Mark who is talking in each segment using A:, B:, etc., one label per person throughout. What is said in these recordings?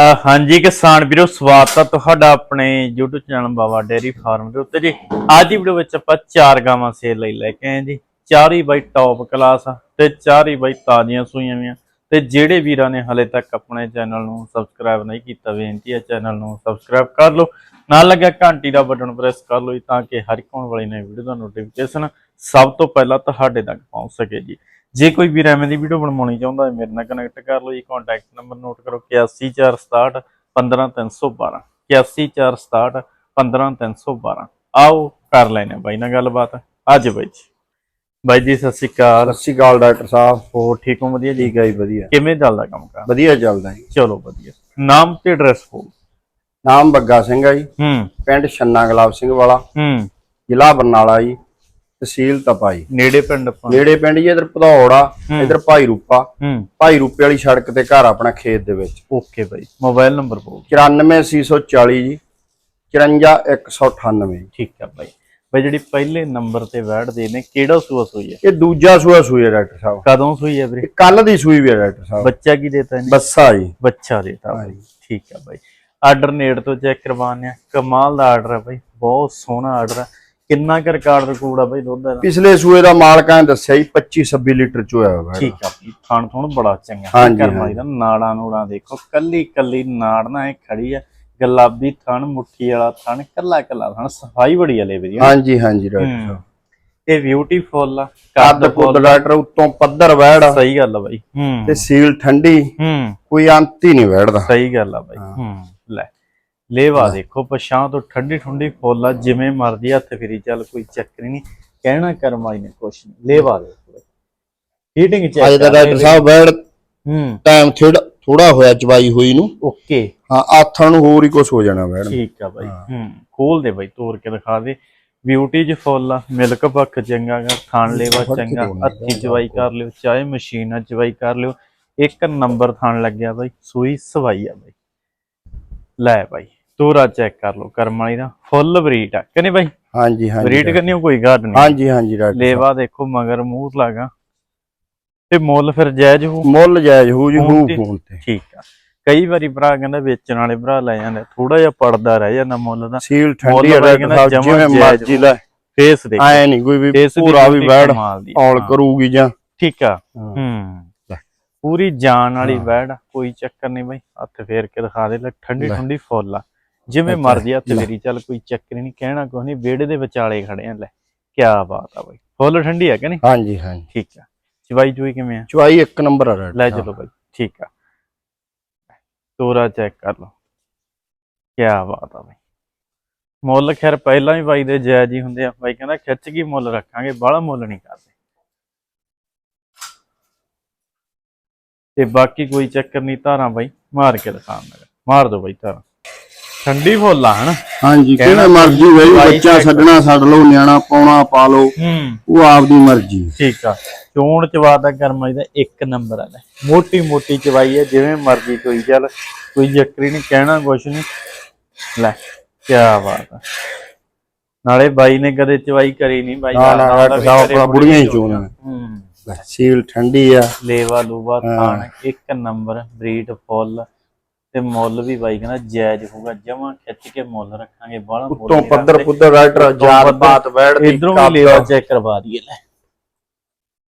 A: ਹਾਂਜੀ ਕਿਸਾਨ ਵੀਰੋ, ਸਵਾਗਤ ਆ ਤੁਹਾਡਾ ਆਪਣੇ YouTube channel Baba dairy farm ਦੇ ਉੱਤੇ ਜੀ। ਅੱਜ ਦੀ ਵੀਡੀਓ ਵਿੱਚ ਆਪਾਂ ਚਾਰ ਗਾਵਾਂ ਸੇਲ ਲਈ ਲੈ ਕੇ ਆਏ ਜੀ। ਚਾਰ ਹੀ ਬਾਈ ਟੌਪ ਕਲਾਸ ਆ ਤੇ ਚਾਰ ਹੀ ਬਾਈ ਤਾਜ਼ੀਆਂ ਸੂਈਆਂ ਵੀ ਆ। ਤੇ ਜਿਹੜੇ ਵੀਰਾਂ ਨੇ ਹਲੇ ਤੱਕ ਆਪਣੇ ਚੈਨਲ ਨੂੰ ਸਬਸਕ੍ਰਾਈਬ ਨਹੀਂ ਕੀਤਾ, ਬੇਨਤੀ ਹੈ ਚੈਨਲ ਨੂੰ ਸਬਸਕ੍ਰਾਈਬ ਕਰ ਲਓ। ਨਾਲ ਲੱਗਿਆ ਘੰਟੀ ਦਾ ਬਟਨ ਪ੍ਰੈਸ ਕਰ ਲਓ ਤਾਂ ਕਿ ਹਰ ਇੱਕ ਆਉਣ ਵਾਲੀ ਨਵੀਂ ਵੀਡੀਓ ਦਾ ਨੋਟੀਫਿਕੇਸ਼ਨ ਸਭ ਤੋਂ ਪਹਿਲਾਂ ਤੁਹਾਡੇ ਤੱਕ ਪਹੁੰਚ ਸਕੇ ਜੀ। ਜੇ ਕੋਈ ਵੀਰ ਐਵੇਂ ਦੀ ਵੀਡੀਓ ਬਣਵਾਉਣੀ ਚਾਹੁੰਦਾ ਹੈ ਮੇਰੇ ਨਾਲ ਕਨੈਕਟ ਕਰ ਲਓ ਜੀ। ਕੰਟੈਕਟ ਨੰਬਰ ਨੋਟ ਕਰੋ 814661 15312 814661 15312 ਆਓ ਕਰ ਲੈਨੇ ਬਾਈ ਨਾਲ ਗੱਲਬਾਤ। ਅੱਜ ਬਾਈ ਜੀ। ਬਾਈ ਜੀ ਸਤਿ ਸ਼੍ਰੀ ਅਕਾਲ।
B: ਸਤਿ ਸ਼੍ਰੀ ਅਕਾਲ ਡਾਕਟਰ ਸਾਹਿਬ।
A: ਹੋਰ ਠੀਕ ਹੋ? ਵਧੀਆ ਜੀ?
B: ਜੀ ਵਧੀਆ।
A: ਕਿਵੇਂ ਚੱਲਦਾ ਕੰਮ ਕਾਰ?
B: ਵਧੀਆ ਚੱਲਦਾ ਜੀ।
A: ਚਲੋ ਵਧੀਆ। ਨਾਮ ਤੇ ਐਡਰੈਸ ਬੋਲ
B: ਨਾਮ ਬੱਗਾ ਸਿੰਘ ਆ ਜੀ।
A: ਹੂੰ।
B: ਪਿੰਡ ਛੰਨਾ ਗੁਲਾਬ ਸਿੰਘ ਵਾਲਾ।
A: ਹੂੰ।
B: ਜ਼ਿਲ੍ਹਾ ਬਰਨਾਲਾ ਜੀ। ਤਹਿਸੀਲ ਤਪਾਈ
A: ਨੇੜੇ ਪਿੰਡ ਆਪਾਂ।
B: ਨੇੜੇ ਪਿੰਡ ਜੀ ਇਧਰ ਆ ਇਧਰ ਭਾਈ ਰੂਪਾ।
A: ਹੂੰ।
B: ਭਾਈ ਰੂਪੇ ਵਾਲੀ ਸੜਕ ਤੇ ਘਰ ਆਪਣਾ ਖੇਤ ਦੇ ਵਿੱਚ।
A: ਓਕੇ ਬਾਈ। ਮੋਬਾਈਲ ਨੰਬਰ ਬੋਲ
B: 94840 ਜੀ। 54198
A: ਠੀਕ ਆ ਬਾਈ। ਬਾਈ ਜਿਹੜੀ ਪਹਿਲੇ ਨੰਬਰ ਤੇ ਵੈਟ ਦੇ ਨੇ ਕਿਹੜਾ ਸੂਆ ਸੂਈ ਹੈ
B: ਇਹ ਦੂਜਾ ਸੂਆ ਸੂਈ ਹੈ ਡਾਕਟਰ ਸਾਹਿਬ।
A: ਕਦੋਂ ਸੂਈ ਹੈ ਵੀਰੇ?
B: ਕੱਲ ਦੀ ਸੂਈ ਵੀ ਹੈ ਡਾਕਟਰ ਸਾਹਿਬ।
A: ਬੱਚਾ ਕੀ ਦੇਤਾ ਇਹਨੇ?
B: ਬੱਸਾ ਜੀ।
A: ਬੱਚਾ ਦੇਤਾ ਬਾਈ। ਠੀਕ ਆ ਬਾਈ। ਆਰਡਰ ਨੇੜ ਤੋਂ ਚੈੱਕ ਕਰਵਾਉਂਦੇ ਆ ਕਮਾਲ ਦਾ ਆਰਡਰ ਹੈ ਬਾਈ ਬਹੁਤ ਸੋਹਣਾ ਆਰਡਰ ਹੈ। ਕਿੰਨਾ ਕੁ ਰਿਕਾਰਡ ਰਿਕੂਡ ਆ ਬਾਈ ਦੁੱਧ ਦਾ?
B: ਪਿਛਲੇ ਸੂਏ ਦਾ ਮਾਲਕਾਂ ਨੇ ਦੱਸਿਆ ਜੀ 25 26 ਲੀਟਰ ਚ ਹੋਇਆ ਹੋਇਆ।
A: ਠੀਕ ਆ ਥਣ ਥਣ ਬੜਾ ਚੰਗਾ। ਕਰਮਾਈ ਦਾ ਨਾੜਾਂ ਨੂੜਾਂ ਦੇਖੋ ਕੱਲੀ ਕੱਲੀ ਨਾੜ ਨਾ ਇਹ ਖੜੀ ਆ। ਗੁਲਾਬੀ ਥਣ ਮੁੱਠੀ ਵਾਲਾ ਥਣ ਕੱਲਾ ਕੱਲਾ ਥਣ ਸਫ਼ਾਈ ਬੜੀ ਆ ਲੈ ਵੀਦੀ
B: ਹਾਂਜੀ ਹਾਂਜੀ ਸਾਹਿਬ।
A: ਇਹ ਬਿਊਟੀਫੁਲ ਆ
B: ਕੱਦ ਕੁੱਦ ਡਾਕਟਰ ਉੱਤੋਂ ਪੱਧਰ ਵੈੜ
A: ਸਹੀ ਗੱਲ ਆ ਬਾਈ
B: ਤੇ ਸੀਲ ਠੰਡੀ ਕੋਈ ਅੰਤ ਹੀ ਨਹੀਂ ਵੈੜਦਾ।
A: ਸਹੀ ਗੱਲ ਆ ਬਾਈ ਹੂੰ। ਲੈ। ਲੇਵਾ ਦੇਖੋ ਪਛਾਂ ਤੋਂ ਠੰਡੀ ਠੰਡੀ ਫੁੱਲ ਆ ਜਿਵੇਂ ਮਰਦੀ ਹੱਥ ਫੇਰੀ ਚੱਲ ਕੋਈ ਚੱਕਰ ਨਹੀਂ। ਕਹਿਣਾ ਕਰਮਾਈ ਨੇ ਕੁਛ ਨਹੀਂ। ਲੇਵਾ ਦੇਖੋ ਹੀਟਿੰਗ ਚੈੱਕ
B: ਅੱਜ ਦਾ ਡਾਕਟਰ ਸਾਹਿਬ ਵੈੜ
A: ਹੂੰ।
B: ਟਾਈਮ ਥੋੜਾ ਹੋਇਆ ਚਵਾਈ ਹੋਈ ਨੂੰ।
A: ਓਕੇ।
B: ਹਾਂ ਆਥਣ ਨੂੰ ਹੋਰ ਹੀ ਕੁਝ ਹੋ ਜਾਣਾ ਵੈੜ
A: ਠੀਕ ਆ ਬਾਈ। ਹੂੰ। ਖੋਲ ਦੇ ਬਾਈ ਤੋੜ ਕੇ ਦਿਖਾ ਦੇ। ਬਿਊਟੀ ਚ ਫੁੱਲ ਆ ਮਿਲਕ ਪੱਖ ਚੰਗਾ ਗਾ ਖਾਣ ਲੈਵਾ ਚੰਗਾ। ਹੱਥੀ ਚਵਾਈ ਕਰ ਲਿਓ ਚਾਹੇ ਮਸ਼ੀਨ ਨਾਲ ਚਵਾਈ ਕਰ ਲਿਓ। ਇੱਕ ਨੰਬਰ ਥਾਣ ਲੱਗਿਆ ਬਾਈ ਸੂਈ ਸਵਾਈ ਆ ਬਾਈ। ਲੈ ਬਾਈ ਤੋਰਾ ਚੈੱਕ ਕਰ ਲਓ ਕਰਮ ਵਾਲੀ ਦਾ। ਫੁੱਲ ਬਰੀਟ ਆ। ਕਹਿੰਦੇ ਬਾਈ?
B: ਹਾਂਜੀ ਹਾਂਜੀ
A: ਬਰੀਟ ਕਰਨੀ ਕੋਈ ਗਾਡ ਨਹੀਂ।
B: ਹਾਂਜੀ ਹਾਂਜੀ ਡਾਕਟਰ
A: ਲੇਵਾ ਦੇਖੋ ਮਗਰ ਮੂੰਹ ਲਾਗਾ ਤੇ ਮੁੱਲ ਫਿਰ ਜਾਇਜ਼ ਹੋ
B: ਮੁੱਲ ਜਾਇਜ਼ ਹੋ ਜੀ ਹੂ? ਫੋਨ ਤੇ।
A: ਠੀਕ ਆ। ਕਈ ਵਾਰੀ ਭਰਾ ਕਹਿੰਦਾ ਵੇਚਣ ਵਾਲੇ ਭਰਾ ਲੈ ਜਾਂਦੇ ਥੋੜਾ ਜਿਹਾ ਪੜਦਾ ਰਹਿ ਜਾਂਦਾ ਮੁੱਲ ਦਾ।
B: ਸੀਲ ਠੰਡੀ
A: ਜਮਾਂ
B: ਜਿਵੇਂ ਮਰਜ਼ੀ ਲੈ।
A: ਫੇਸ ਦੇਖ।
B: ਐ ਨਹੀਂ ਕੋਈ ਵੀ
A: ਦੀ
B: ਪੂਰਾ ਵੀ
A: ਦੀ।
B: ਔਲ
A: ਹਾਂ,
B: ਕਰੂਗੀ ਜਾਂ।
A: ਠੀਕ ਆ।
B: ਹਾਂ।
A: ਪੂਰੀ ਜਾਨ ਵਾਲੀ ਆ, ਕੋਈ ਚੱਕਰ ਨਹੀਂ ਬਾਈ। ਹੱਥ ਫੇਰ ਕੇ ਦਿਖਾ ਦੇ ਲੈ ਠੰਡੀ। ਠੰਡੀ ਫੁੱਲ ਆ। ਜਿਵੇਂ ਮਰਜ਼ੀ ਹੱਥ। ਫੇਰੀ ਚੱਲ ਕੋਈ ਚੱਕਰ ਨਹੀਂ ਕਹਿਣਾ ਕੁਛ ਨਹੀਂ ਵਿਹੜੇ ਦੇ ਵਿਚਾਲੇ ਖੜੇ ਆ ਲੈ। ਕੀ ਬਾਤ ਆ ਬਾਈ। ਫੁੱਲ ਠੰਡੀ ਆ ਕਿ ਨਹੀਂ?
B: ਹਾਂਜੀ ਹਾਂਜੀ।
A: ਠੀਕ ਆ। ਚਵਾਈ ਚੂਈ ਕਿਵੇਂ ਆ?
B: ਚਵਾਈ ਇੱਕ ਨੰਬਰ ਆ
A: ਲੈ। ਚਲੋ ਬਾਈ ਠੀਕ ਆ। ਤੋਰਾ ਚੈੱਕ ਕਰ ਲਓ। ਕੀ ਬਾਤ ਆ ਬਾਈ। ਮੁੱਲ ਖੈਰ ਪਹਿਲਾਂ ਹੀ ਬਾਈ ਦੇ ਜਾਇਜ਼ ਹੀ ਹੁੰਦੇ ਆ। ਬਾਈ ਕਹਿੰਦਾ ਖਿੱਚ ਕੇ ਮੁੱਲ ਰੱਖਾਂਗੇ ਬਾਹਲਾ ਮੁੱਲ ਨਹੀਂ ਕਰਦੇ। ਤੇ ਬਾਕੀ ਕੋਈ ਚੱਕਰ ਨਹੀਂ ਧਾਰਾਂ ਬਾਈ ਮਾਰ ਕੇ ਦਿਖਾਉਂਦਾ ਮਾਰ ਦੋ ਬਾਈ ਧਾਰਾਂ। ਠੰਡੀ ਫੁੱਲ ਆ ਹਨਾ?
B: ਹਾਂਜੀ ਕਿਹੜਾ ਮਰਜ਼ੀ
A: ਚਵਾਈ
B: ਬੱਚਾ ਛੱਡਣਾ ਛੱਡ ਲਓ ਨਿਆਣਾ ਪਾਉਣਾ ਪਾ ਲਓ। ਉਹ ਆਪਦੀ ਮਰਜ਼ੀ
A: ਠੀਕ ਆ। ਚੋਣ ਚਵਾ ਦਾ ਕਰਮਾਈ ਦਾ ਇੱਕ ਨੰਬਰ ਆ ਲੈ ਮੋਟੀ ਮੋਟੀ ਚਵਾਈ ਹੈ ਜਿਵੇਂ ਮਰਜ਼ੀ ਕੋਈ ਚੱਲ ਕੋਈ ਜੱਕਰੀ ਨਹੀਂ ਕਹਿਣਾ ਕੁਛ ਨਹੀਂ। ਲੈ ਕੀ ਬਾਤ ਆ। ਨਾਲੇ ਬਾਈ ਨੇ ਕਦੇ ਚਵਾਈ ਕਰੀ ਨਹੀਂ ਬਾਈ
B: ਨਾ ਨਾ ਬੁੜੀਆਂ ਹੀ
A: ਚੋਣ ਆ।
B: ਚੋਣ
A: ਹੂੰ।
B: ਸੀਲ ਠੰਡੀ ਆ।
A: ਲੇਵਾ ਲੂਵਾ ਥਾਣ ਇੱਕ ਨੰਬਰ ਬਰੀਡ ਫੁੱਲ ਤੇ ਮੁੱਲ ਵੀ ਬਾਈ ਕਹਿੰਦਾ ਜਾਇਜ਼ ਹੋਊਗਾ ਜਮਾਂ ਖਿੱਚ ਕੇ ਮੁੱਲ ਰੱਖਾਂਗੇ ਬਾਹਲਾ ਮੁੱਲ
B: ਉੱਤੋਂ ਪੱਧਰ। ਪੁੱਧਰ ਰਾਈਟਰ ਜਾਤ ਬਾਤ ਵੈੜ ਦੀ
A: ਇਧਰੋਂ ਵੀ ਲੇਵਾ ਚੈੱਕ ਕਰਵਾ ਦਈਏ ਲੈ।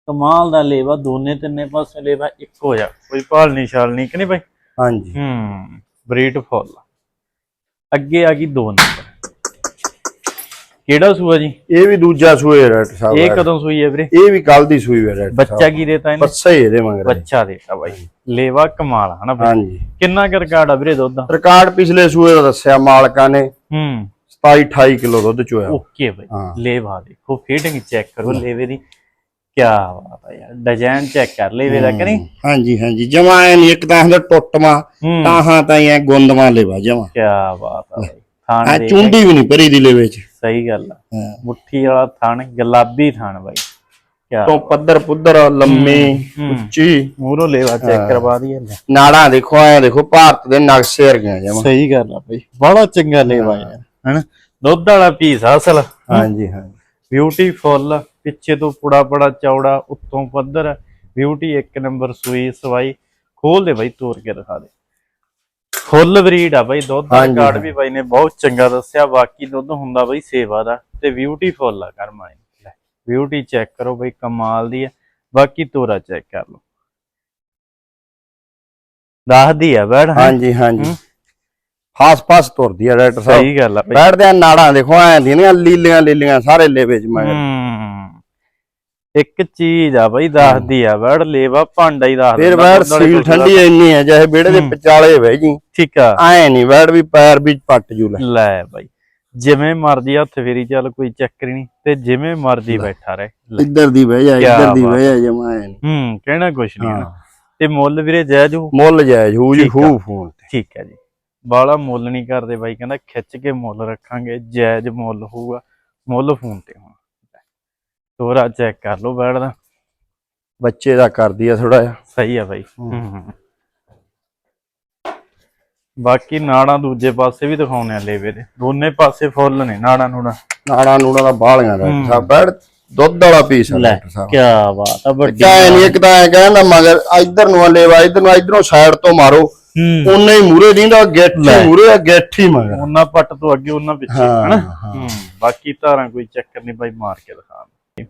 A: ਕਮਾਲ ਦਾ ਲੇਵਾ ਦੋਨੇ ਤਿੰਨੇ ਪਾਸੇ ਲੇਵਾ ਇੱਕੋ ਜਿਹਾ ਕੋਈ ਭਾਲ ਨਹੀਂ ਛਾਲ ਨਹੀਂ ਕਿ ਨਹੀਂ ਬਾਈ?
B: ਹਾਂਜੀ।
A: ਹੂੰ ਬਰੀਡ ਫੁੱਲ। ਅੱਗੇ ਆ ਗਈ ਦੋ ਨੰਬਰ। ਕਿਹੜਾ ਸੂਆ ਜੀ?
B: ਇਹ ਵੀ ਦੂਜਾ ਸੂਏ ਡਾਕਟਰ ਸਾਹਿਬ
A: ਇਹ। ਕਦੋਂ ਸੂਈ ਹੈ ਵੀਰੇ?
B: ਇਹ ਵੀ ਕੱਲ ਦੀ ਸੂਈ ਹੈ ਡਾਕਟਰ
A: ਬੱਚਾ ਕੀ ਦੇਤਾ ਇਹਨੇ?
B: ਬੱਸਾ ਹੀ ਇਹਦੇ ਮੰਗ ਰਿਹਾ
A: ਬੱਚਾ ਦੇਤਾ ਬਾਈ। ਲੇਵਾ ਕਮਾਲ ਹਨਾ ਬਾਈ
B: ਹਾਂਜੀ।
A: ਕਿੰਨਾ ਕੁ ਰਿਕਾਰਡ ਆ ਵੀਰੇ ਦੁੱਧ ਦਾ?
B: ਰਿਕਾਰਡ ਪਿਛਲੇ ਸੂਏ ਦਾ ਦੱਸਿਆ ਮਾਲਕਾਂ ਨੇ।
A: ਹੂੰ।
B: 27 28 ਕਿਲੋ ਦੁੱਧ ਚੋਇਆ।
A: ਓਕੇ ਬਾਈ। ਲੇਵਾ ਦੇਖੋ ਫੀਟਿੰਗ ਚੈੱਕ ਕਰੋ ਲੇਵੇ ਦੀ। ਕੀ ਬਾਤ ਆ ਯਾਰ ਡਿਜ਼ਾਈਨ ਚੈੱਕ ਕਰ ਲੇਵੇ ਦਾ ਕਰੀ
B: ਹਾਂਜੀ ਹਾਂਜੀ। ਜਮਾ ਐ ਨਹੀਂ ਇੱਕ ਤਾਂ ਹੁੰਦਾ ਟੁੱਟਵਾ ਤਾਂ ਹਾਂ ਤਾਂ ਐ ਗੁੰਦਵਾ ਲੈਵਾ ਜਮਾ।
A: ਕੀ ਬਾਤ ਆ ਬਾਈ।
B: ਚੁੰਡੀ ਵੀ ਨਹੀਂ ਭਰੀ ਦੀ ਲੈਵੇ ਚ।
A: ਸਹੀ ਗੱਲ ਆ।
B: ਹਾਂ।
A: ਮੁੱਠੀ ਵਾਲਾ ਥਣ ਗੁਲਾਬੀ ਥਣ ਬਾਈ। ਕੀ
B: ਤੋਂ ਪੱਧਰ ਪੁੱਧਰ ਲੰਮੀ
A: ਹੂੰ।
B: ਉੱਚੀ।
A: ਮੂਰੋ ਲੇਵਾ ਚੈੱਕ ਕਰਵਾ ਦਈਏ ਲੈ
B: ਨਾੜਾਂ ਦੇਖੋ ਐ ਦੇਖੋ ਭਾਰਤ ਦੇ ਨਕਸ਼ੇ ਵਰਗੀਆਂ ਜਮਾ।
A: ਸਹੀ ਗੱਲ ਆ ਬਾਈ। ਬੜਾ ਚੰਗਾ ਲੇਵਾ ਯਾਰ। ਹਨਾ? ਦੁੱਧ ਵਾਲਾ ਪੀਸ ਆ ਅਸਲ।
B: ਹਾਂਜੀ ਹਾਂਜੀ।
A: ਬਿਊਟੀਫੁਲ ਪਿੱਛੇ ਤੋਂ ਪੁੜਾ ਪੜਾ ਚੌੜਾ ਉੱਤੋਂ ਪੱਧਰ। ਬਿਊਟੀ ਇੱਕ ਨੰਬਰ ਸੂਈ ਸਵਾਈ। ਖੋਲ ਦੇ ਬਾਈ ਤੋੜ ਕੇ ਦਿਖਾ ਦੇ। ਫੁੱਲ ਬਰੀਡ ਆ ਬਾਈ ਦੁੱਧ ਦਾ ਕਾਰਡ। ਵੀ ਬਾਈ ਨੇ ਬਹੁਤ ਚੰਗਾ ਦੱਸਿਆ ਬਾਕੀ ਦੁੱਧ ਹੁੰਦਾ ਬਾਈ ਸੇਵਾ ਦਾ ਤੇ ਬਿਊਟੀਫੁੱਲ ਆ ਕਰਮਾ ਲੈ ਬਿਊਟੀ ਚੈੱਕ ਕਰੋ ਬਾਈ ਕਮਾਲ ਦੀ ਆ। ਬਾਕੀ ਤੋਰਾ ਚੈੱਕ ਕਰ ਲਓ। ਦੱਸਦੀ ਆ ਬੈੜ
B: ਹਾਂਜੀ ਹਾਂਜੀ। ਫਾਸ ਫਾਸ ਤੁਰਦੀ ਆ ਡਾਕਟਰ ਸਾਹਿਬ।
A: ਸਹੀ ਗੱਲ ਆ
B: ਬੈਠਦੇ ਆ ਨਾੜਾਂ ਦੇਖੋ ਐ ਦੀਆਂ ਲੀਲੀਆਂ ਲੀਲੀਆਂ ਸਾਰੇ ਲੇਵੇ ਚ
A: ਹੂੰ। ਇੱਕ ਚੀਜ਼ ਆ ਬਾਈ ਦੱਸਦੀ ਆ ਬੈੜ ਲੇਵਾ ਭਾਂਡਾ ਹੀ ਦੱਸ
B: ਫਿਰ
A: ਵਾਲੇ
B: ਸੀਲ। ਠੰਡੀ ਇੰਨੀ ਹੈ ਜਿਹੇ ਵਿਹੜੇ ਦੇ
A: ਹੂੰ।
B: ਵਿਚਾਲੇ ਬਹਿ ਜੀ
A: ਠੀਕ ਆ
B: ਐ ਨਹੀਂ ਬੈਠ ਵੀ ਪੈਰ ਵੀ ਪੱਟ ਜੂ ਲੈ
A: ਲੈ ਬਾਈ ਜਿਵੇਂ ਮਰਜ਼ੀ ਹੱਥ ਫੇਰੀ ਚੱਲ ਕੋਈ ਚੱਕਰ ਨਹੀਂ ਤੇ ਜਿਵੇਂ ਮਰਜ਼ੀ ਬੈਠਾ ਰਹੇ।
B: ਇੱਧਰ ਦੀ ਬਹਿ ਜਾ ਇੱਧਰ ਦੀ। ਬਹਿ ਜਾ ਜਮਾ ਐ।
A: ਹੂੰ ਕਹਿਣਾ ਕੁਛ ਨਹੀਂ
B: ਹਾਂ
A: ਤੇ ਮੁੱਲ ਵੀਰੇ ਜਾਇਜ਼ ਹੋਊ
B: ਮੁੱਲ ਜਾਇਜ਼ ਹੂ ਜੀ
A: ਆ।
B: ਹੂ ਫੋਨ ਤੇ
A: ਠੀਕ ਹੈ ਜੀ ਬਾਲਾ ਮੁੱਲ ਨਹੀਂ ਕਰਦੇ ਬਾਈ ਕਹਿੰਦਾ ਖਿੱਚ ਕੇ ਮੁੱਲ ਰੱਖਾਂਗੇ ਜਾਇਜ਼ ਮੁੱਲ ਹੋਊਗਾ ਮੁੱਲ ਫੋਨ ਤੇ ਤੋਰਾ ਚੈੱਕ ਕਰ ਲਓ ਬੈਠਦਾ
B: ਬੱਚੇ ਦਾ ਕਰਦੀ ਆ ਥੋੜਾ ਜਿਹਾ।
A: ਸਹੀ ਆ ਬਾਈ। ਹੂੰ। ਬਾਕੀ ਨਾੜਾਂ ਦੂਜੇ ਪਾਸੇ ਵੀ ਦਿਖਾਉਣੇ ਆ ਲੇਵੇ ਦੇ। ਦੋਨੇ ਪਾਸੇ ਫੁੱਲ ਨੇ ਨਾੜਾਂ ਨੂੜਾਂ।
B: ਨਾੜਾ ਨੂੜਾ ਦਾ ਬਾਲੀਆਂ ਦਾ। ਸਾਹਿਬ ਬੈਠ ਦੁੱਧ ਵਾਲਾ ਪੀਸ ਆ
A: ਲੈ
B: ਡਾਕਟਰ ਸਾਹਿਬ।
A: ਕੀ ਬਾਤ ਆ ਵੱਡੀ
B: ਕਿਆ ਨਹੀਂ ਇੱਕ ਤਾਂ ਐ ਕਹਿੰਦਾ ਮਗਰ ਇੱਧਰ ਨੂੰ ਆ ਲੇਵਾ ਇੱਧਰ ਨੂੰ ਇਧਰੋਂ ਸਾਈਡ ਤੋਂ ਮਾਰੋ। ਉਨੇ ਹੀ ਮੂਰੇ ਦਿੰਦਾ ਗੇਠੀ
A: ਲੈ।
B: ਮੂਰੇ ਆ ਗੇਠੀ ਮਗਰ।
A: ਉਹਨਾਂ ਪੱਟ ਤੋਂ ਅੱਗੇ ਉਹਨਾਂ ਪਿੱਛੇ
B: ਹਾਂ,
A: ਹਨਾ? ਬਾਕੀ ਧਾਰਾਂ ਕੋਈ ਚੱਕਰ ਨਹੀਂ ਬਾਈ ਮਾਰ ਕੇ ਦਿਖਾ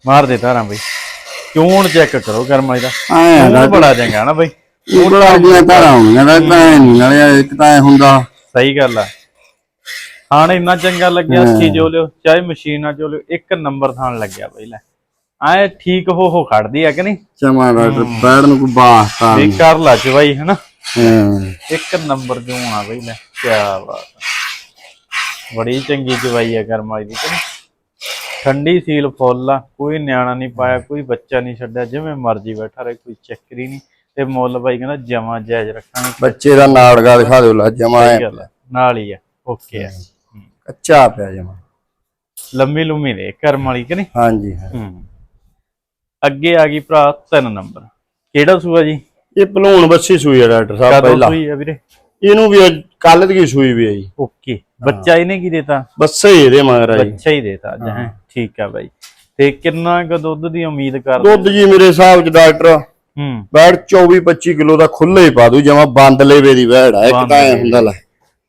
A: ਮਾਰ ਦੇ ਧਾਰਾਂ ਬਾਈ। ਚੋਣ ਚੈੱਕ ਕਰੋ ਕਰਮਾ ਇਹਦਾ
B: ਐ
A: ਚੋਣ ਬੜਾ ਚੰਗਾ ਨਾ ਬਾਈ।
B: ਉਬਲਾ ਦੀਆਂ ਧਾਰਾਂ ਹੁੰਦੀਆਂ ਦਾ ਤਾਂ ਐ ਨਹੀਂ ਨਾਲੇ ਇੱਕ ਤਾਂ ਐ ਹੁੰਦਾ।
A: ਸਹੀ ਗੱਲ ਆ। ਥਾਣ ਇੰਨਾ ਚੰਗਾ ਲੱਗਿਆ ਸੀ ਜੋ ਲਿਓ ਚਾਹੇ ਮਸ਼ੀਨ ਨਾਲ ਜੋ ਲਿਓ ਇੱਕ ਨੰਬਰ ਥਾਣ ਲੱਗਿਆ ਬਾਈ ਲੈ। ਐ ਠੀਕ ਹੋ ਹੋ ਖੜਦੀ ਆ ਕਿ ਨਹੀਂ?
B: ਚਮਾ ਡਾਕਟਰ ਬੈਠ ਨੂੰ ਕੋਈ ਬਾਸਤਾ
A: ਵੀ ਕਰ ਲਾ ਚਵਾਈ ਹਨਾ?
B: ਹਾਂ।
A: ਇੱਕ ਨੰਬਰ ਜੋ ਆ ਬਈ ਲੈ? ਕੀ ਬਾਤ ਆ। ਬੜੀ ਚੰਗੀ ਚਵਾਈ ਆ ਕਰਮਾਈ ਦੀ ਕਿ ਨਹੀਂ? ਠੰਡੀ ਸੀਲ ਫੁੱਲ ਆ ਕੋਈ ਨਿਆਣਾ ਨਹੀਂ ਪਾਇਆ ਕੋਈ ਬੱਚਾ ਨਹੀਂ ਛੱਡਿਆ ਜਿਵੇਂ ਮਰਜ਼ੀ ਬੈਠਾ ਰਹੇ ਕੋਈ ਚੱਕਰੀ ਨਹੀਂ। ਤੇ ਮੁੱਲ ਬਾਈ ਕਹਿੰਦਾ ਜਮਾ ਜਾਇਜ਼ ਰੱਖਾਂਗੇ।
B: ਬੱਚੇ ਦਾ ਨਾੜਗਾ ਦਿਖਾ ਦਿਓ ਲਾ ਜਮਾ
A: ਸਹੀ ਗੱਲ ਆ ਨਾਲ ਹੀ ਆ ਓਕੇ ਆ।
B: ਕੱਚਾ ਪਿਆ ਜਮਾ।
A: ਲੰਮੀ ਲੰਮੀ ਦੇ ਕਰਮ ਵਾਲੀ ਕਿ ਨਹੀਂ?
B: ਹਾਂਜੀ ਹਾਂ।
A: ਹੂੰ। ਅੱਗੇ ਆ ਗਈ ਭਰਾ ਤਿੰਨ ਨੰਬਰ। ਕਿਹੜਾ ਸੂਆ ਜੀ?
B: ਇਹ ਭਲੂਣ ਬੱਸੀ ਸੂਈ ਆ ਡਾਕਟਰ ਸਾਹਿਬ
A: ਕਦੋਂ
B: ਪਹਿਲਾਂ।
A: ਸੂਈ ਆ ਵੀਰੇ?
B: ਇਹਨੂੰ ਵੀ ਕੱਲ ਦੀ ਸੂਈ ਵੀ ਆ ਜੀ।
A: ਓਕੇ। ਬੱਚਾ ਇਹਨੇ ਕੀ ਦੇਤਾ?
B: ਬੱਸੇ ਹੀ ਇਹਦੇ ਮਗਰ ਆ ਜੀ।
A: ਬੱਚਾ ਹੀ ਦੇਤਾ ਅੱਜ ਹੈ? ਠੀਕ ਆ ਬਾਈ। ਤੇ ਕਿੰਨਾ ਕੁ ਦੁੱਧ ਦੀ ਉਮੀਦ ਕਰਦੇ
B: ਦੁੱਧ ਜੀ ਮੇਰੇ ਹਿਸਾਬ ਚ ਡਾਕਟਰ
A: ਹੂੰ।
B: ਬੈੜ 24 25 ਕਿਲੋ ਦਾ ਖੁੱਲੇ ਹੀ ਪਾ ਦੂ ਜਮਾ ਬੰਦ ਲੇਵੇ ਦੀ ਵੈੜ ਆ ਇੱਕ ਤਾਂ ਐ ਹੁੰਦਾ ਲੈ।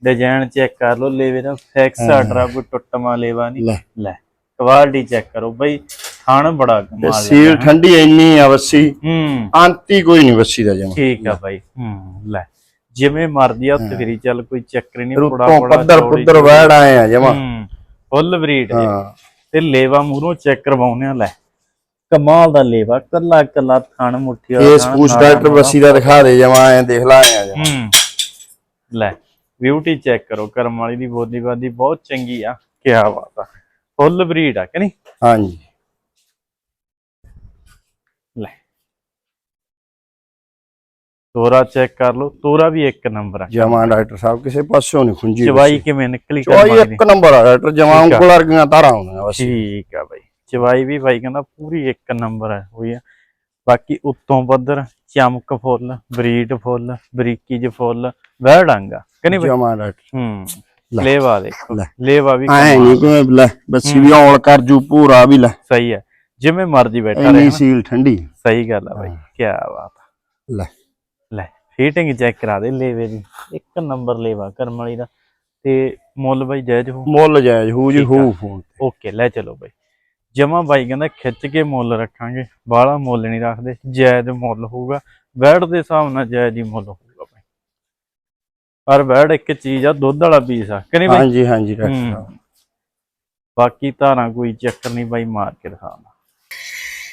A: ਡਿਜ਼ਾਈਨ ਚੈੱਕ ਕਰ ਲਓ ਲੇਵੇ ਦਾ ਫੈਕਸ ਆਰਡਰ ਕੋਈ ਟੁੱਟਮਾ ਲੇਵਾ ਨਹੀਂ।
B: ਲੈ।
A: ਲੈ ਕੁਆਲਿਟੀ ਚੈੱਕ ਕਰੋ ਬਾਈ ਥਣ ਬੜਾ ਕਮਾਲ
B: ਸੀਲ
A: ਲੱਗਾ।
B: ਠੰਡੀ ਇੰਨੀ ਆ ਵੱਸੀ
A: ਹੂੰ।
B: ਆਂਤੀ ਕੋਈ ਨਹੀਂ ਵੱਸੀ ਦਾ ਜਮਾ।
A: ਠੀਕ ਆ ਬਾਈ ਹੂੰ ਲੈ। ਜਿਵੇਂ ਮਰਦੀ ਆ ਫੇਰੀ ਚੱਲ ਕੋਈ ਚੱਕਰ ਨਹੀਂ
B: ਰੁੱਤੋਂ
A: ਪੁੜਾ
B: ਪੱਧਰ ਪੁੱਧਰ ਵੈੜ ਆਏ ਆ ਜਮਾ।
A: ਫੁੱਲ ਬਰੀਡ ਤੇ ਲੇਵਾ ਮੂਹਰੋਂ ਚੈੱਕ ਕਰਵਾਉਨੇ ਆ ਲੈ। ਕਮਾਲ ਦਾ ਲੇਵਾ ਕੱਲਾ ਕੱਲਾ ਥਣ ਮੁੱਠੀ ਵਾਲਾ ਥਣ,
B: ਪੂਛ ਡਾਕਟਰ ਵੱਸੀ ਦਾ ਦਿਖਾ ਦੇ ਜਮਾ ਐ ਦੇਖ ਲਾ ਐ ਜਮਾ।
A: ਲੈ ਬਿਊਟੀ ਚੈੱਕ ਕਰੋ ਕਰਮ ਵਾਲੀ ਦੀ ਬੋਦੀ ਬਾਦੀ ਬਹੁਤ ਚੰਗੀ ਆ ਕੀ ਬਾਤ ਆ। ਫੁੱਲ ਬਰੀਡ ਆ ਕਿ ਨਹੀਂ?
B: ਹਾਂਜੀ
A: ਲੈ ਤੋਰਾ ਚੈੱਕ ਕਰ ਲਓ ਤੋਰਾ ਵੀ ਇੱਕ ਨੰਬਰ ਆ।
B: ਜਮਾ ਡਾਕਟਰ ਸਾਹਿਬ ਕਿਸੇ ਪਾਸਿਓਂ ਨਹੀਂ ਖੁੰਜੀ
A: ਚਵਾਈ ਕਿਵੇਂ ਨਿਕਲੀ
B: ਚਵਾਈ ਇੱਕ ਨੰਬਰ ਆ ਡਾਕਟਰ ਜਮਾ
A: ਆ।
B: ਉਂਗਲ ਵਰਗੀਆਂ ਤਾਰਾਂ ਹੁੰਦੀਆਂ ਬਸ।
A: ਠੀਕ ਆ ਬਾਈ। ਚਵਾਈ ਵੀ ਬਾਈ ਕਹਿੰਦਾ ਪੂਰੀ ਇੱਕ ਨੰਬਰ ਹੈ ਹੋਈ ਆ। ਬਾਕੀ ਉੱਤੋਂ ਪੱਧਰ ਚਮਕ ਫੁੱਲ ਬਰੀਡ ਫੁੱਲ ਬਰੀਕੀ ਜ ਫੁੱਲ ਵਹਿ ਡਾਂਗਾ ਕਿ ਨਹੀਂ ਬਾਈ?
B: ਜਮਾ ਡਾਕਟਰ।
A: ਹੂੰ। ਲੇਵਾ ਦੇਖੋ। ਲੇਵਾ ਵੀ
B: ਐ ਨਹੀਂ ਕੋਈ ਲੈ ਬੱਸੀ ਵੀ ਔਲ ਕਰ ਜੂ ਪੂਰਾ ਵੀ ਲੈ।
A: ਸਹੀ ਹੈ ਜਿਵੇਂ ਮਰਜ਼ੀ ਬੈਠਾ ਰਹੇ।
B: ਸੀਲ ਠੰਡੀ।
A: ਸਹੀ ਗੱਲ ਆ ਬਾਈ। ਕੀ ਬਾਤ ਆ।
B: ਲੈ।
A: ਫੀਟਿੰਗ ਚੈੱਕ ਕਰਾ ਦੇ ਲੇਵੇ ਦੀ। ਇੱਕ ਨੰਬਰ ਲੇਵਾ ਕਰਮ ਵਾਲੀ ਦਾ। ਤੇ ਮੁੱਲ ਬਾਈ ਜਾਇਜ਼ ਹੋ
B: ਮੁੱਲ ਜਾਇਜ਼ ਹੂ ਜੀ। ਹੂ ਫੋਨ
A: ਓਕੇ ਲੈ ਚਲੋ ਬਾਈ। ਜਮਾ ਬਾਈ ਕਹਿੰਦਾ ਖਿੱਚ ਕੇ ਮੁੱਲ ਰੱਖਾਂਗੇ। ਬਾਹਲਾ ਮੁੱਲ ਨਹੀਂ ਰੱਖਦੇ ਜਾਇਜ਼ ਮੁੱਲ ਹੋਊਗਾ। ਬੈੜ ਦੇ ਹਿਸਾਬ ਨਾਲ ਜਾਇਜ਼ ਹੀ ਮੁੱਲ ਹੋਊਗਾ ਬਾਈ। ਪਰ ਬੈੜ ਇੱਕ ਚੀਜ਼ ਆ ਦੁੱਧ ਵਾਲਾ ਪੀਸ ਆ। ਕਿ ਨਹੀਂ ਬਾਈ?
B: ਹਾਂਜੀ ਹਾਂਜੀ ਡਾਕਟਰ। ਸਾਹਿਬ
A: ਬਾਕੀ ਧਾਰਾਂ ਕੋਈ ਚੱਕਰ ਨਹੀਂ ਬਾਈ ਮਾਰ ਕੇ ਦਿਖਾਉਣਾ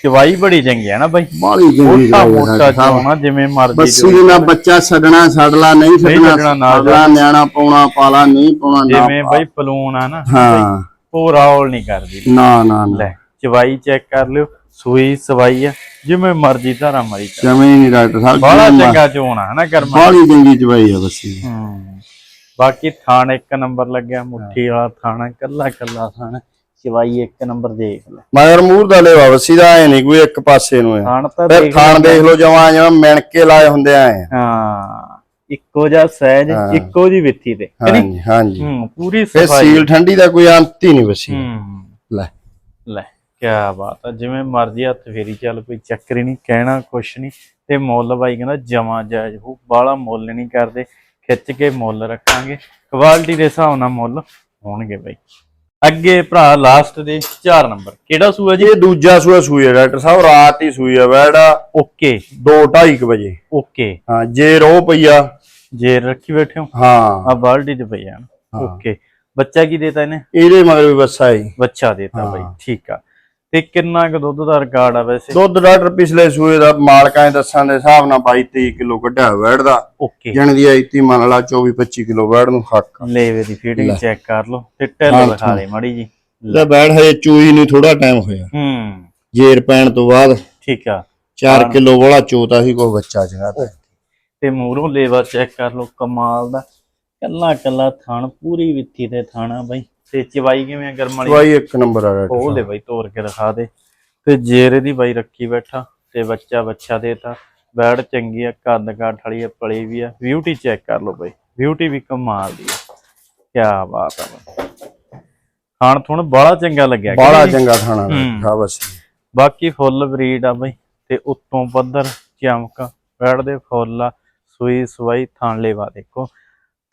A: ਚਵਾਈ ਬੜੀ ਚੰਗੀ ਆ ਨਾ ਬਾਈ।
B: ਬਾਲੀ ਚੰਗੀ
A: ਮੋਟਾ
B: ਹੈ
A: ਮੋਟਾ ਚੋਣਾ ਜਿਵੇਂ ਮਰਜ਼ੀ
B: ਬੱਸੀ ਦੇ ਨਾਲ ਬੱਚਾ ਛੱਡਣਾ ਛੱਡਲਾ ਨਹੀਂ
A: ਛੱਡਣਾ, ਨਾ
B: ਛੱਡਣਾ ਨਿਆਣਾ ਪਾਉਣਾ ਪਾਲਾ ਨਹੀਂ ਪਾਉਣਾ ਨਾ
A: ਜਿਵੇਂ ਬਾਈ ਪਲੂਨ ਆ ਨਾ
B: ਹਾਂ।
A: ਰੌਲ ਨਹੀਂ ਕਰਦੀ।
B: ਨਾ ਨਾ ਨਾ।
A: ਲੈ ਚਵਾਈ ਚੈੱਕ ਕਰ ਲਿਓ ਸੂਈ ਸਵਾਈ ਆ ਜਿਵੇਂ ਮਰਜ਼ੀ ਧਾਰਾਂ ਮਾਰੀ ਕਰ
B: ਨਹੀਂ ਡਾਕਟਰ ਸਾਹਿਬ
A: ਬੜਾ ਚੰਗਾ ਚੋਣਾ ਹਨਾ ਕਰਮਾ।
B: ਬਾਲੀ ਚੰਗੀ ਚਵਾਈ ਆ ਬੱਸੀ।
A: ਹੂੰ। ਬਾਕੀ ਥਾਣ ਇੱਕ ਨੰਬਰ ਲੱਗਿਆ ਮੁੱਠੀ ਵਾਲਾ ਥਾਣਾ ਕੱਲਾ ਕੱਲਾ ਥਾਣਾ। ਚਵਾਈ ਇੱਕ ਨੰਬਰ ਦੇਖ ਲੈ।
B: ਮਗਰ ਮੂਰ ਦਾ ਲੈਵਾ ਬੱਸੀ ਦਾ ਐ ਨਹੀਂ ਕੋਈ ਇੱਕ ਪਾਸੇ ਨੂੰ ਹੈ
A: ਥਾਣ ਤਾਂ
B: ਫਿਰ
A: ਦੇਖ
B: ਥਾਣ ਦੇਖ ਲਓ ਜਮਾ ਜਮਾ ਮਿਣ ਕੇ ਲਾਏ ਹੁੰਦੇ ਆਏ
A: ਹਾਂ ਇੱਕੋ ਜਿਹਾ ਸਹਿਜ
B: ਹਾਂ।
A: ਇੱਕੋ ਜੀ ਵਿੱਥੀ ਤੇ ਕਿ ਨਹੀਂ
B: ਹਾਂਜੀ ਹਾਂਜੀ।
A: ਹੂੰ ਪੂਰੀ
B: ਫਿਰ
A: ਸਫ਼ਾਈ।
B: ਸੀਲ ਠੰਡੀ ਦਾ ਕੋਈ ਅੰਤ ਹੀ ਨਹੀਂ
A: ਹੂੰ।
B: ਲੈ।
A: ਲੈ ਕੀ ਬਾਤ ਆ ਜਿਵੇਂ ਮਰਜ਼ੀ ਹੱਥ ਫੇਰੀ ਚੱਲ ਕੋਈ ਚੱਕਰ ਹੀ ਨਹੀਂ ਕਹਿਣਾ ਕੁਛ ਨਹੀਂ। ਤੇ ਮੁੱਲ ਬਾਈ ਕਹਿੰਦਾ ਜਮਾ ਜਾਇਜ਼ ਹੋ ਬਾਲਾ ਮੁੱਲ ਨਹੀਂ ਕਰਦੇ ਖਿੱਚ ਕੇ ਮੁੱਲ ਰੱਖਾਂਗੇ। ਕੁਆਲਿਟੀ ਦੇ ਹਿਸਾਬ ਨਾਲ ਮੁੱਲ ਹੋਣਗੇ ਬਾਈ। ਅੱਗੇ ਭਰਾ ਲਾਸਟ ਦੇ 4 ਨੰਬਰ ਕਿਹੜਾ ਸੂਆ ਜੀ?
B: ਇਹ ਦੂਜਾ ਸੂਆ ਸੂਈ ਹੈ ਡਾਕਟਰ ਸਾਹਿਬ ਰਾਤ ਹੀ ਸੂਈ ਹੈ ਵੈੜਾ
A: ਓਕੇ।
B: 2:30 ਵਜੇ।
A: ਓਕੇ।
B: ਹਾਂ ਜੇ ਰੋ ਪਈਆ
A: ਜੇ ਰੱਖੀ ਬੈਠੇ ਹੋ?
B: ਹਾਂ।
A: ਆ ਬਾਲਟੀ ਚ ਪਈ ਆ।
B: ਹਾਂ।
A: ਓਕੇ। ਬੱਚਾ ਕੀ ਦੇਤਾ ਇਹਨੇ?
B: ਇਹਦੇ ਮਗਰ ਵੀ ਬੱਸਾ ਹੈ।
A: ਬੱਚਾ ਦੇਤਾ ਬਾਈ। ਠੀਕ ਆ। ਤੇ ਕਿੰਨਾ ਕੁ ਦੁੱਧ ਦਾ ਰਿਕਾਰਡ ਆ ਵੈਸੇ?
B: ਦੁੱਧ ਡਾਕਟਰ ਪਿਛਲੇ ਸੂਏ ਦਾ ਮਾਲਕਾਂ ਦੇ ਦੱਸਾਂ ਦੇ ਹਿਸਾਬ ਨਾਲ 22 23 ਕਿਲੋ ਕੱਢਿਆ ਵੈੜ ਦਾ।
A: ਓਕੇ।
B: ਜਣ ਦੀ ਆਈਤੀ ਮੰਨ ਲਾ 24 25 ਕਿਲੋ ਵੈੜ ਨੂੰ ਹੱਕ।
A: ਲੇਵੇ ਦੀ ਫੀਡਿੰਗ
B: ਲੈ।
A: ਚੈੱਕ ਕਰ ਲਓ ਤੇ ਟੈਲ ਦਿਖਾ ਦੇ ਮਾੜੀ ਜੀ।
B: ਇਹਦਾ ਵੈੜ ਹਜੇ ਚੂਈ ਨੂੰ ਥੋੜਾ ਟਾਈਮ ਹੋਇਆ।
A: ਹੂੰ।
B: ਜੇਰ ਪੈਣ ਤੋਂ ਬਾਅਦ
A: ਠੀਕ ਆ।
B: 4 ਕਿਲੋ ਵਾਲਾ ਚੋਤਾ ਸੀ ਕੋਈ ਬੱਚਾ ਚੰਗਾ ਤੇ।
A: ਮੂਹਰੋਂ ਲੇਵਾ ਚੈੱਕ ਕਰ ਲਓ ਕਮਾਲ ਦਾ। ਕੱਲਾ ਕੱਲਾ ਥਣ ਪੂਰੀ ਵਿੱਥੀ ਤੇ ਥਾਣਾ ਬਾਈ। ਤੇ ਚਵਾਈ ਕਿਵੇਂ ਆ ਗਰਮ ਵਾਲੀ?
B: ਚਵਾਈ ਇੱਕ ਨੰਬਰ ਆ ਡਾਕਟਰ
A: ਉਹ ਲੈ ਬਾਈ ਤੋੜ ਕੇ ਦਿਖਾ ਦੇ। ਤੇ ਜੇਰੇ ਦੀ ਬਾਈ ਰੱਖੀ ਬੈਠਾ ਤੇ ਬੱਚਾ ਬੱਚਾ ਦੇਤਾ ਬੈੜ ਚੰਗੀ ਆ ਕੱਦ ਕਾਠ ਵਾਲੀ ਆ ਪਲੀ ਵੀ ਆ। ਬਿਊਟੀ ਚੈੱਕ ਕਰ ਲਓ ਬਾਈ। ਬਿਊਟੀ ਵੀ ਕਮਾਲ ਦੀ ਆ। ਕੀ ਬਾਤ ਆ ਖਾਣ ਥੁਣ ਬੜਾ ਚੰਗਾ ਲੱਗਿਆ ਨਹੀਂ?
B: ਚੰਗਾ ਖਾਣਾ। ਖਾ ਬਸ।
A: ਬਾਕੀ ਫੁੱਲ ਬਰੀਡ ਆ ਬਈ। ਤੇ ਉੱਤੋਂ ਪੱਧਰ ਚਮਕ ਬੈੜ ਦੇ ਫੁੱਲ ਆ ਸੂਈ ਸਵਾਈ ਥਣ ਲੇਵਾ ਦੇਖੋ।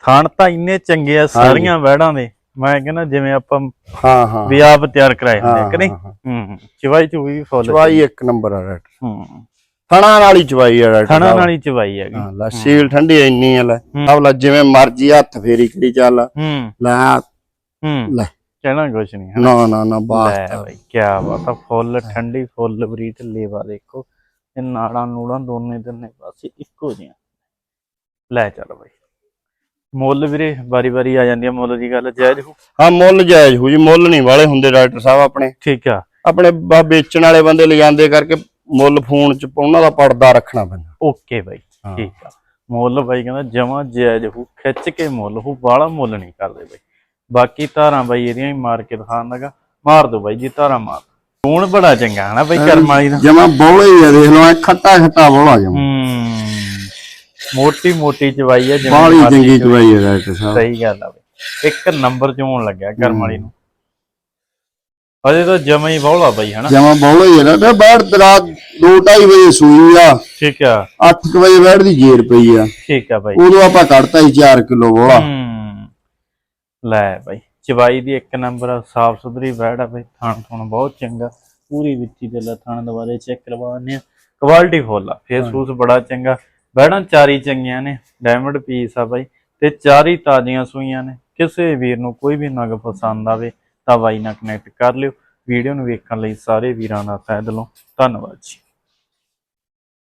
A: ਥਣ ਤਾਂ ਇੰਨੇ ਚੰਗੇ ਆ ਸਾਰੀਆਂ ਬੈੜਾਂ ਦੇ। ਮੈਂ ਕਹਿੰਦਾ ਜਿਵੇਂ ਆਪਾਂ
B: ਹਾਂ ਹਾਂ।
A: ਵੀ ਆਪ ਤਿਆਰ ਕਰਾਏ ਹੁੰਦੇ ਕਿ ਨਹੀਂ?
B: ਹਾਂ, ਹਾਂ।
A: ਹੂੰ ਚਵਾਈ ਚੂਈ ਵੀ ਫੁੱਲ
B: ਚਵਾਈ ਇੱਕ ਨੰਬਰ ਆ ਡਾਕਟਰ
A: ਹੂੰ।
B: ਥਣਾ ਨਾਲ ਹੀ ਚਵਾਈ ਆ ਡਾਕਟਰ
A: ਥਣਾ। ਨਾਲ ਹੀ ਚਵਾਈ ਹੈਗੀ
B: ਹਾਂ ਲੈ ਸੀਲ ਠੰਡੀ ਇੰਨੀ ਆ ਲੈ।
A: ਹੂੰ।
B: ਆਵਲਾ ਜਿਵੇਂ ਮਰਜ਼ੀ ਹੱਥ ਫੇਰੀ ਕਰੀ ਚੱਲ।
A: ਹੂੰ।
B: ਲੈ
A: ਹੂੰ।
B: ਲੈ।
A: ਕਹਿਣਾ ਕੁਛ ਨਹੀਂ ਹੈ
B: ਨਾ ਨਾ ਨਾ ਬਾਤ
A: ਲੈ ਬਈ ਕੀ ਬਾਤ ਆ। ਫੁੱਲ ਠੰਡੀ ਫੁੱਲ ਬਰੀਡ ਲੇਵਾ ਦੇਖੋ। ਇਹ ਨਾੜਾਂ ਨੂੜਾਂ ਦੋਨੇ ਦੋਨੇ ਪਾਸੇ ਇੱਕੋ ਜਿਹੀਆਂ। ਲੈ ਚੱਲ ਬਈ। ਮੁੱਲ ਵੀਰੇ ਵਾਰੀ ਵਾਰੀ ਆ ਜਾਂਦੀ ਆ ਮੁੱਲ ਦੀ ਗੱਲ ਜਾਇਜ਼ ਹੋ?
B: ਹਾਂ ਮੁੱਲ ਜਾਇਜ਼ ਹੋ ਜੀ ਮੁੱਲ ਨਹੀਂ ਵਾਲੇ ਹੁੰਦੇ ਡਾਕਟਰ ਸਾਹਿਬ ਆਪਣੇ।
A: ਠੀਕ ਆ।
B: ਆਪਣੇ ਬਾ ਵੇਚਣ ਵਾਲੇ ਬੰਦੇ ਲਿਜਾਂਦੇ ਕਰਕੇ ਮੁੱਲ ਫੋਨ ਚ ਉਹਨਾਂ ਦਾ ਪਰਦਾ ਰੱਖਣਾ ਪੈਂਦਾ।
A: ਓਕੇ ਬਾਈ ਠੀਕ ਆ। ਮੁੱਲ ਬਾਈ ਕਹਿੰਦਾ ਜਮਾ ਜਾਇਜ਼ ਹੋ ਖਿੱਚ ਕੇ ਮੁੱਲ ਹੋ ਬਾਹਲਾ ਮੁੱਲ ਨਹੀਂ ਕਰਦੇ ਬਾਈ। ਬਾਕੀ ਧਾਰਾਂ ਬਾਈ ਇਹਦੀਆਂ ਹੀ ਮਾਰ ਕੇ ਦਿਖਾਉਣ ਲੱਗਾ। ਮਾਰ ਦੋ ਬਾਈ ਜੀ ਧਾਰਾਂ ਮਾਰ ਹੁਣ ਬੜਾ ਚੰਗਾ ਹਨਾ ਬਾਈ ਕਰਮ ਵਾਲੀ ਦਾ।
B: ਜਮਾ ਬੋਲੇ ਹੀ ਆ ਦੇਖ ਲਓ ਖੱਟਾ ਖੱਟਾ ਬੋਲਾ ਜਮਾ।
A: ਹੂੰ। ਮੋਟੀ ਮੋਟੀ ਚਵਾਈ ਆ ਜਿਵੇਂ
B: ਬਾਲੀ
A: ਮਰਜ਼ੀ
B: ਚੰਗੀ ਚਵਾਈ। ਹੈ ਡਾਕਟਰ ਸਾਹਿਬ।
A: ਸਹੀ ਗੱਲ ਆ ਬਈ। ਇੱਕ ਨੰਬਰ ਚ ਹੋਣ ਲੱਗਿਆ ਕਰਮ ਵਾਲੀ ਨੂੰ। ਅਜੇ ਤਾਂ ਜਮਾ ਹੀ ਬੌਲਾ ਬਾਈ ਹਨਾ?
B: ਜਮਾ ਬੋਲੇ ਹੀ ਆ ਨਾ। ਤੇ ਬੈਠ ਰਾਤ 2:30 ਵਜੇ ਸੂਈ ਆ।
A: ਠੀਕ ਆ।
B: 8 ਵਜੇ ਬੈਠ ਦੀ ਜੇਰ ਪਈ ਆ।
A: ਠੀਕ ਆ ਬਾਈ।
B: ਉਦੋਂ ਆਪਾਂ ਕੱਢਤਾ ਹੀ 4 ਕਿਲੋ ਬੋਲਾ।
A: ਹੂੰ। ਲੈ ਬਾਈ ਚਵਾਈ ਦੀ ਇੱਕ ਨੰਬਰ ਸਾਫ਼ ਸੁਥਰੀ ਬੈੜ ਆ ਬਾਈ। ਥਣ ਥਣ ਬਹੁਤ ਚੰਗਾ। ਪੂਰੀ ਵਿੱਚੀ ਦੇ ਥਣ ਦੁਬਾਰੇ ਚੈੱਕ ਕਰਵਾਉਂਦੇ ਆ। ਕੁਆਲਿਟੀ ਫੁੱਲ ਆ। ਫੇਸ ਫੂਸ ਬੜਾ ਚੰਗਾ। ਬੈੜਾਂ ਚਾਰੀ ਚੰਗੀਆਂ ਨੇ ਡਾਇਮੰਡ ਪੀਸ ਆ ਬਾਈ, ਤੇ ਚਾਰੀ ਤਾਜ਼ੀਆਂ ਸੂਈਆਂ ਨੇ। ਕਿਸੇ ਵੀਰ ਨੂੰ ਕੋਈ ਵੀ ਨਗ ਪਸੰਦ ਆਵੇ ਤਾਂ ਬਾਈ ਨਾਲ ਕਨੈਕਟ ਕਰ ਲਿਓ। ਵੀਡੀਓ ਨੂੰ ਵੇਖਣ ਲਈ ਸਾਰੇ ਵੀਰਾਂ ਦਾ ਤਹਿ ਦਿਲੋਂ ਧੰਨਵਾਦ ਜੀ।